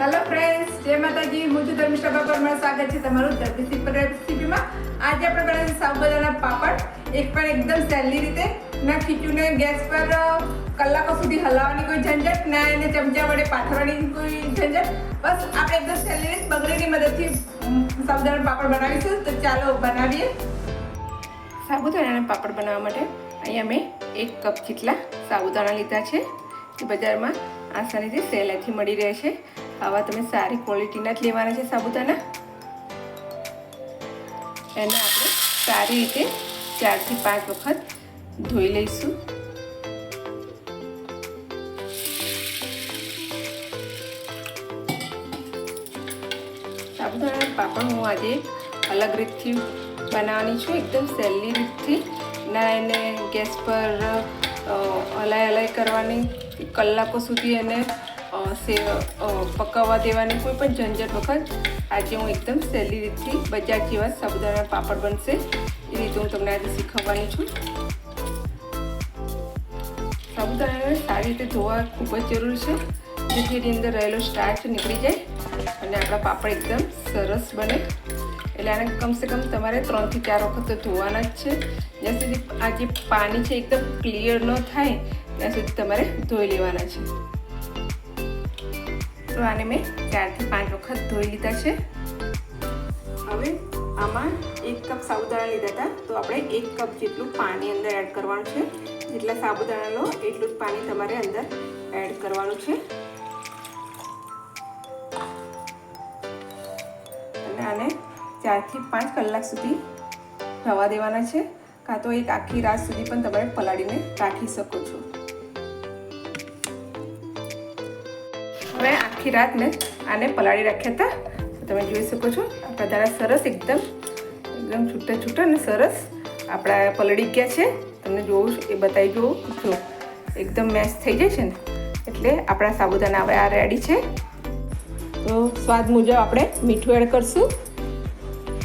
Hello friends જય માતાજી. હું છું ધર્મિષ્ઠા બાપરમાં સ્વાગત છે તમારું ધરતી રેસીપીમાં આજે આપણે બનાવીએ સાવ બધાના પાપડ. એક પણ એકદમ સહેલી રીતે. ના ખીચુને ગેસ પર કલાકો સુધી હલાવવાની કોઈ ઝંઝટ, ના એને ચમચા વડે પાથરવાની કોઈ ઝંઝટ. બસ, આપણે એકદમ સહેલી રીતે બગડીની મદદથી સાબુદાણા પાપડ બનાવીશું. તો ચાલો બનાવીએ. સાબુદાણાના પાપડ બનાવવા માટે અહીંયા મેં એક કપ જેટલા સાબુદાણા લીધા છે. જે બજારમાં આસાનીથી સહેલાઈથી મળી રહે છે. આવા તમે સારી ક્વોલિટીના જ લેવાના છે સાબુદાણા એને આપણે સારી રીતે ચારથી પાંચ વખત ધોઈ લઈશું. સાબુદાણા પાપડ હું આજે અલગ રીતથી બનાવવાની છું, એકદમ સહેલી રીતથી. ના, એને ગેસ પર અલાય હલાય કરવાની. કલાકો સુધી એને પકાવવા દેવાની કોઈ પણ ઝંઝટ વખત, આજે હું એકદમ સહેલી રીતથી બજાર જેવા સાબુદાણા પાપડ બનશે. એ રીતે હું તમને આજે શીખવવાની છું. સાબુદાણાને સારી રીતે ધોવા ખૂબ જ જરૂરી છે. જેથી એની અંદર રહેલો સ્ટાર્ચ નીકળી જાય અને આપણા પાપડ એકદમ સરસ બને. એટલે આને કમસે કમ તમારે ત્રણથી ચાર વખત તો ધોવાના જ છે. જ્યાં સુધી આ જે પાણી છે એકદમ ક્લિયર ન થાય, ત્યાં સુધી તમારે ધોઈ લેવાના છે. તો આને મેં ચારથી પાંચ વખત ધોઈ લીધા છે. હવે આમાં એક કપ સાબુદાણા લીધા હતા. તો આપણે એક કપ જેટલું પાણી અંદર એડ કરવાનું છે. જેટલા સાબુદાણા લો એટલું જ પાણી તમારે અંદર એડ કરવાનું છે. અને આને ચારથી પાંચ કલાક સુધી રવા દેવાના છે. કાં તો એક આખી રાત સુધી પણ તમારે પલાળીને રાખી શકો છો. હવે આખી રાત મેં આને પલાળી રાખ્યા હતા. તમે જોઈ શકો છો આપણા દાણા સરસ એકદમ એકદમ છૂટા છૂટા અને સરસ આપણા પલળી ગયા છે. તમને જોવું એ બતાવી જોઉં જો, એકદમ મેશ થઈ જાય છે ને, એટલે આપણા સાબુદાના હવે આ રેડી છે. તો સ્વાદ મુજબ આપણે મીઠું એડ કરશું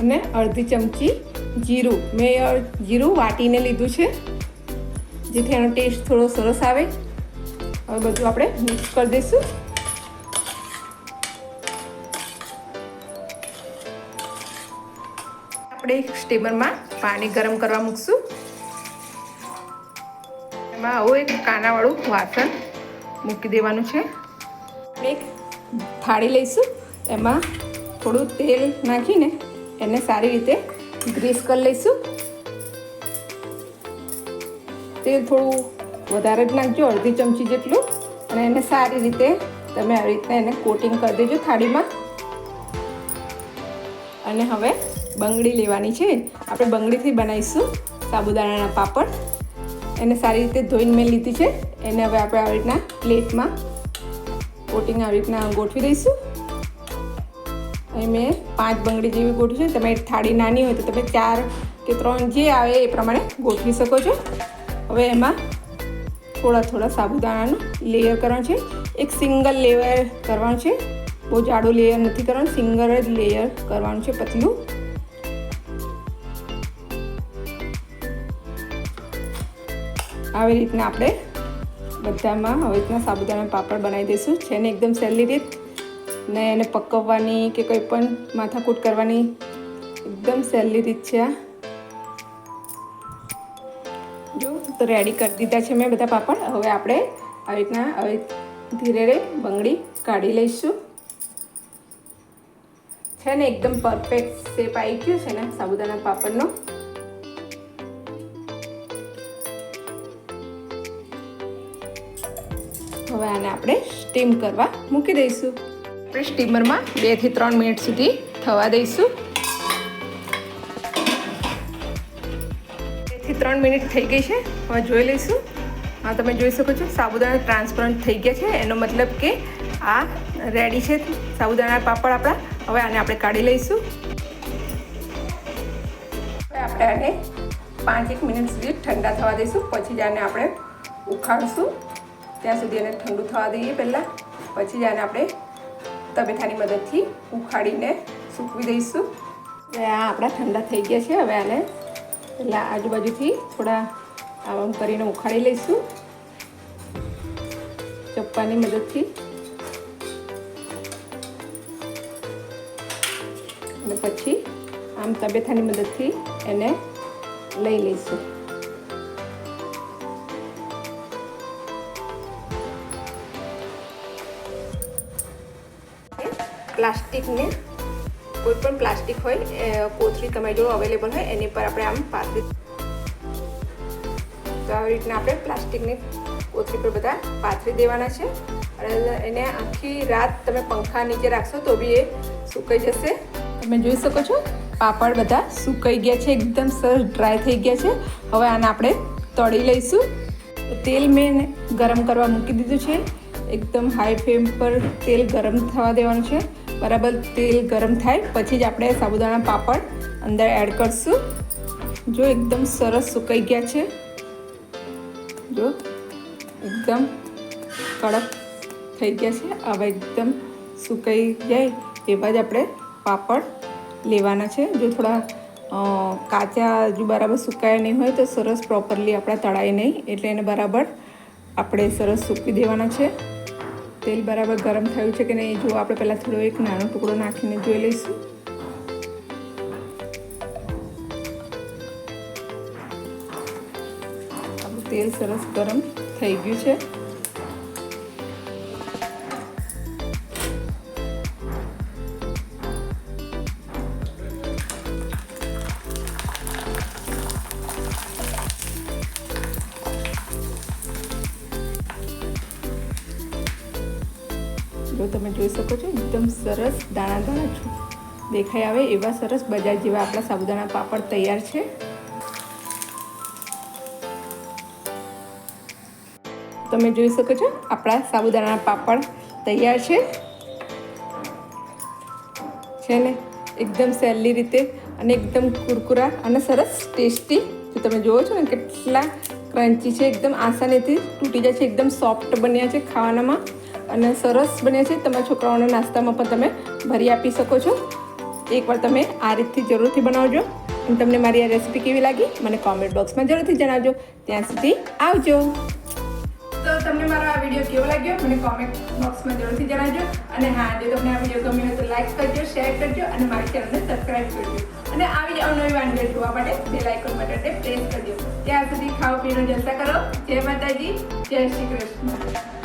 અને અડધી ચમચી જીરું. મેં જીરું વાટીને લીધું છે, જેથી એનો ટેસ્ટ થોડો સરસ આવે. હવે બધું આપણે મિક્સ કરી દઈશું. આપણે સ્ટીમરમાં પાણી ગરમ કરવા મૂકશું. એમાં આવું એક કાનાવાળું વાસણ મૂકી દેવાનું છે. એક થાળી લઈશું. એમાં થોડું તેલ નાખીને એને સારી રીતે ગ્રીસ કરી લઈશું. તેલ થોડું વધારે જ નાખજો, અડધી ચમચી જેટલું. અને એને સારી રીતે તમે આવી રીતના એને કોટિંગ કરી દેજો થાળીમાં. અને હવે બંગડી લેવાની છે. આપણે બંગડીથી બનાવીશું સાબુદાણાના પાપડ. એને સારી રીતે ધોઈને મેં લીધી છે. એને હવે આપણે આવી રીતના પ્લેટમાં કોટિંગ આવી રીતના ગોઠવી દઈશું. અહીં મેં પાંચ બંગડી જેવી ગોઠવી છે. તમે થાળી નાની હોય તો તમે ચાર કે ત્રણ જે આવે એ પ્રમાણે ગોઠવી શકો છો. હવે એમાં થોડા થોડા સાબુદાણાનું લેયર કરવાનું છે. એક સિંગલ લેયર કરવાનું છે. બહુ જાડો લેયર નથી કરવાનું. સિંગલ જ લેયર કરવાનું છે પતલું. આવી રીતના આપણે બધામાં આવી રીતના સાબુદાણા પાપડ બનાવી દઈશું. છે ને એકદમ સહેલી રીત ને એને પકવવાની કે કંઈ પણ માથાકૂટ કરવાની એકદમ સહેલી રીત છે આ. જો, તો રેડી કરી દીધા છે મેં બધા પાપડ. હવે આપણે આવી રીતના હવે ધીરે બંગડી કાઢી લઈશું. છે ને એકદમ પરફેક્ટ શેપ આવી ગયો છે ને સાબુદાણા પાપડનો. હવે આને આપણે સ્ટીમ કરવા મૂકી દઈશું. આપણે સ્ટીમરમાં બેથી ત્રણ મિનિટ સુધી થવા દઈશું. બેથી ત્રણ મિનિટ થઈ ગઈ છે. હવે જોઈ લઈશું. હા, તમે જોઈ શકો છો, સાબુદાણા ટ્રાન્સપરન્ટ થઈ ગયા છે. એનો મતલબ કે આ રેડી છે સાબુદાણા પાપડ આપણા. હવે આને આપણે કાઢી લઈશું. હવે આપણે આને પાંચ એક મિનિટ સુધી ઠંડા થવા દઈશું. પછી જ આને આપણે ઉખાડીશું. ત્યાં સુધી એને ઠંડુ થવા દઈએ પહેલાં. પછી જ આને આપણે તબેથાની મદદથી ઉખાડીને સૂકવી દઈશું. હવે આ આપણા ઠંડા થઈ ગયા છે. હવે આને પહેલાં આજુબાજુથી થોડા આમ કરીને ઉખાડી લઈશું. ચપ્પાની મદદથી. અને પછી આમ તબેથાની મદદથી એને લઈ લઈશું. પ્લાસ્ટિકને કોઈ પણ પ્લાસ્ટિક હોય કોથળી તમારી જોડે અવેલેબલ હોય, એની પર આપણે આમ પાથરી તો આવી રીતના આપણે પ્લાસ્ટિકની કોથળી પર બધા પાથરી દેવાના છે. અને એને આખી રાત તમે પંખા નીચે રાખશો તો બી એ સુકાઈ જશે. તમે જોઈ શકો છો, પાપડ બધા સુકાઈ ગયા છે, એકદમ સરસ ડ્રાય થઈ ગયા છે. હવે આને આપણે તળી લઈશું. તેલ મેં ગરમ કરવા મૂકી દીધું છે. એકદમ હાઈ ફ્લેમ પર તેલ ગરમ થવા દેવાનું છે. બરાબર તેલ ગરમ થાય, પછી જ આપણે સાબુદાણા પાપડ અંદર એડ કરશું. જો એકદમ સરસ સુકાઈ ગયા છે. જો એકદમ કડક થઈ ગયા છે. હવે એકદમ સુકાઈ જાય એવા જ આપણે પાપડ લેવાના છે. જો થોડા કાચા હજુ બરાબર સુકાયા નહીં હોય તો સરસ પ્રોપરલી આપણા તળાય નહીં. એટલે એને બરાબર આપણે સરસ સૂકવી દેવાના છે. તેલ બરાબર ગરમ થયું છે કે નહીં, જો આપણે પહેલાં થોડો એક નાનો ટુકડો નાખીને જોઈ લઈશું. તેલ સરસ ગરમ થઈ ગયું છે. જો તમે જોઈ શકો છો, એકદમ સરસ દાણા દાણા દેખાઈ આવે એવા સરસ બજાર જેવા આપણા સાબુદાણા પાપડ તૈયાર છે. તમે જોઈ શકો છો, આપણા સાબુદાણા પાપડ તૈયાર છે. છે ને? એકદમ સહેલી રીતે અને એકદમ કુરકુરા અને સરસ ટેસ્ટી. જો તમે જુઓ છો ને, કેટલા ક્રન્ચી છે, એકદમ આસાનીથી તૂટી જાય છે, એકદમ સોફ્ટ બન્યા છે ખાવાનામાં. અને સરસ બને છે. તમારા છોકરાઓને નાસ્તામાં પણ તમે ભરી આપી શકો છો. એકવાર તમે આ રીતથી જરૂરથી બનાવજો. અને તમને મારી આ રેસીપી કેવી લાગી, મને કોમેન્ટ બોક્સમાં જરૂરથી જણાવજો. ત્યાં સુધી આવજો. તો તમને મારો આ વીડિયો કેવો લાગ્યો, મને કોમેન્ટ બોક્સમાં જરૂરથી જણાવજો. અને હા, જો તમને આ વીડિયો ગમ્યો હોય તો લાઈક કરજો શેર કરજો, અને મારી ચેનલને સબસ્ક્રાઈબ કરજો. અને આવી જ અવનવી વાનગીઓ જોવા માટે બે લાઇકોન બટનને પ્રેસ કરજો. ત્યાં સુધી ખાઓ પીણો જલસા કરો. જય માતાજી, જય શ્રી કૃષ્ણ.